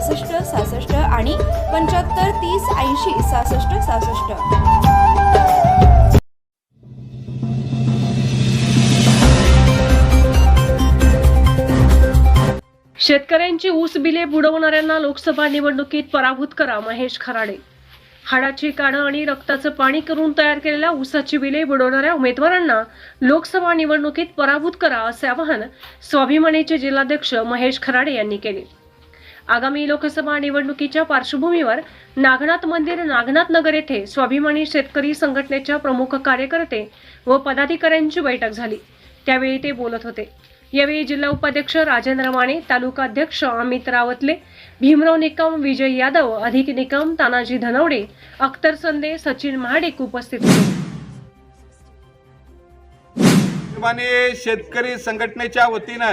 सहासष्ट सहासष्ट आणि पंच्याहत्तर तीस ऐंशी सहासष्ट सहासष्ट. शेतकऱ्यांची ऊस बिले बुडवणाऱ्यांना लोकसभा निवडणुकीत पराभूत करा महेश खराडे. हाडाची काणं आणि रक्ताचं पाणी करून तयार केलेल्या ऊसाची बिले बुडवणाऱ्या उमेदवारांना लोकसभा निवडणुकीत पराभूत करा असे आवाहन स्वाभिमानीचे जिल्हाध्यक्ष महेश खराडे यांनी केले. आगामी लोकसभा निवडणुकीच्या पार्श्वभूमीवर नागनाथ मंदिर नागनाथ नगर येथे स्वाभिमानी शेतकरी संघटनेच्या प्रमुख कार्यकर्ते व पदाधिकाऱ्यांची बैठक झाली. त्यावेळी ते बोलत होते. यावेळी जिल्हा उपाध्यक्ष राजेंद्र माने तालुका अध्यक्ष अमित रावतले भीमराव निकम विजय यादव अधिक निकम तानाजी धनवडे अख्तर संदे सचिन महाडिक उपस्थित होते. शेतकरी संघटनेच्या वतीनं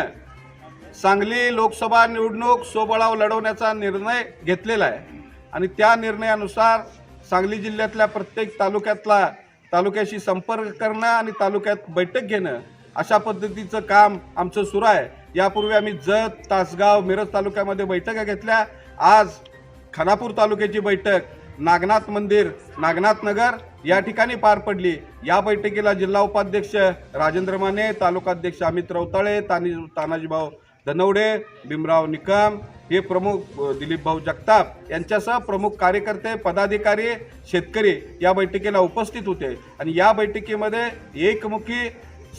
सांगली लोकसभा निवडणूक सोबळाव लढवण्याचा निर्णय घेतलेला आहे. आणि त्या निर्णयानुसार सांगली जिल्ह्यातल्या प्रत्येक तालुक्यातला तालुक्याशी संपर्क करणं आणि तालुक्यात बैठक घेणं अशा पद्धतीचं काम आमचं सुरू आहे. यापूर्वी आम्ही जत तासगाव मिरज तालुक्यामध्ये बैठका घेतल्या. आज खानापूर तालुक्याची बैठक नागनाथ मंदिर नागनाथ नगर या ठिकाणी पार पडली. या बैठकीला जिल्हा उपाध्यक्ष राजेंद्र माने तालुकाध्यक्ष अमित रवताळे तानी तानाजीभाऊ धनवडे भीमराव निकम हे प्रमुख दिलीपभाऊ दिलीप भाऊ जगताप यांच्यासह प्रमुख कार्यकर्ते पदाधिकारी शेतकरी या बैठकीला उपस्थित होते. आणि या बैठकीमध्ये एकमुखी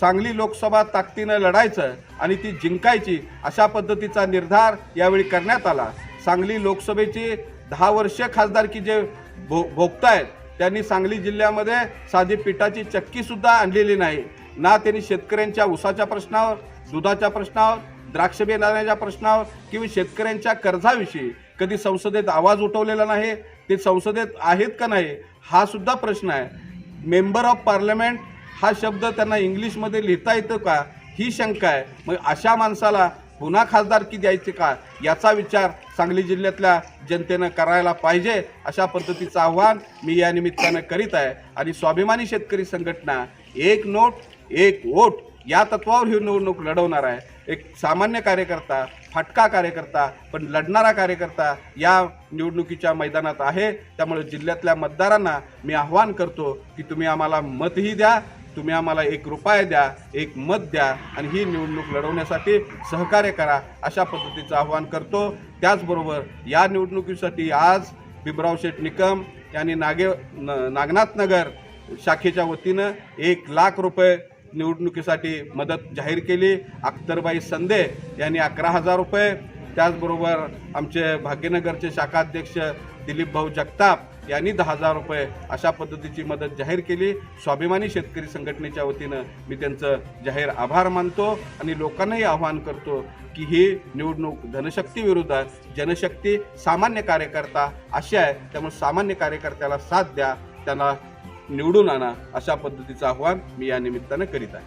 सांगली लोकसभा ताकदीनं लढायचं आणि ती जिंकायची अशा पद्धतीचा निर्धार यावेळी करण्यात आला. सांगली लोकसभेची दहा वर्ष खासदारकी जे भो भोगतायत त्यांनी सांगली जिल्ह्यामध्ये साधी पिठाची चक्कीसुद्धा आणलेली नाही. ना त्यांनी शेतकऱ्यांच्या ऊसाच्या प्रश्नावर दुधाच्या प्रश्नावर द्राक्ष बियाण्याच्या प्रश्नावर किंवा शेतकऱ्यांच्या कर्जाविषयी कधी संसदेत आवाज उठवलेला नाही ते संसदेत आहेत का नाही हा सुद्धा प्रश्न आहे. मेंबर ऑफ पार्लमेंट हा शब्द त्यांना इंग्लिशमध्ये लिहिता येतो का ही शंका आहे. मग अशा माणसाला पुन्हा खासदारकी द्यायची का याचा विचार सांगली जिल्ह्यातल्या जनतेनं करायला पाहिजे अशा पद्धतीचं आव्हान मी या निमित्तानं करीत आहे. आणि स्वाभिमानी शेतकरी संघटना एक नोट एक वोट. या तत्वावर ही निवडणूक लढवणार आहे. एक सामान्य कार्यकर्ता फाटका कार्यकर्ता पण लढणारा कार्यकर्ता या निवडणुकीच्या मैदानात आहे. त्यामुळे जिल्ह्यातल्या मतदारांना मी आव्हान करतो की तुम्ही आम्हाला मतही द्या तुम्ही आम्हाला एक रुपया द्या एक मत द्या आणि ही निवडणूक लढवण्यासाठी सहकार्य करा अशा पद्धतीचं आव्हान करतो. त्याचबरोबर या निवडणुकीसाठी आज बिबराव शेठ निकम यांनी नागे न नागनाथनगर शाखेच्या वतीनं एक लाख रुपये निवडणुकीसाठी मदत जाहीर केली. अख्तरबाई संदे यांनी अकरा हजार रुपये. त्याचबरोबर आमचे भाग्यनगरचे शाखाध्यक्ष दिलीप भाऊ जगताप यांनी दहा हजार रुपये अशा पद्धतीची मदत जाहीर केली. स्वाभिमानी शेतकरी संघटनेच्या वतीनं मी त्यांचं जाहीर आभार मानतो आणि लोकांनाही आवाहन करतो की ही निवडणूक धनशक्ती विरुद्ध जनशक्ती सामान्य कार्यकर्ता अशी आहे. त्यामुळे सामान्य कार्यकर्त्याला साथ द्या. त्यांना निवडून आणा अशा पद्धतीचं आव्हान मी या निमित्तानं करीत आहे.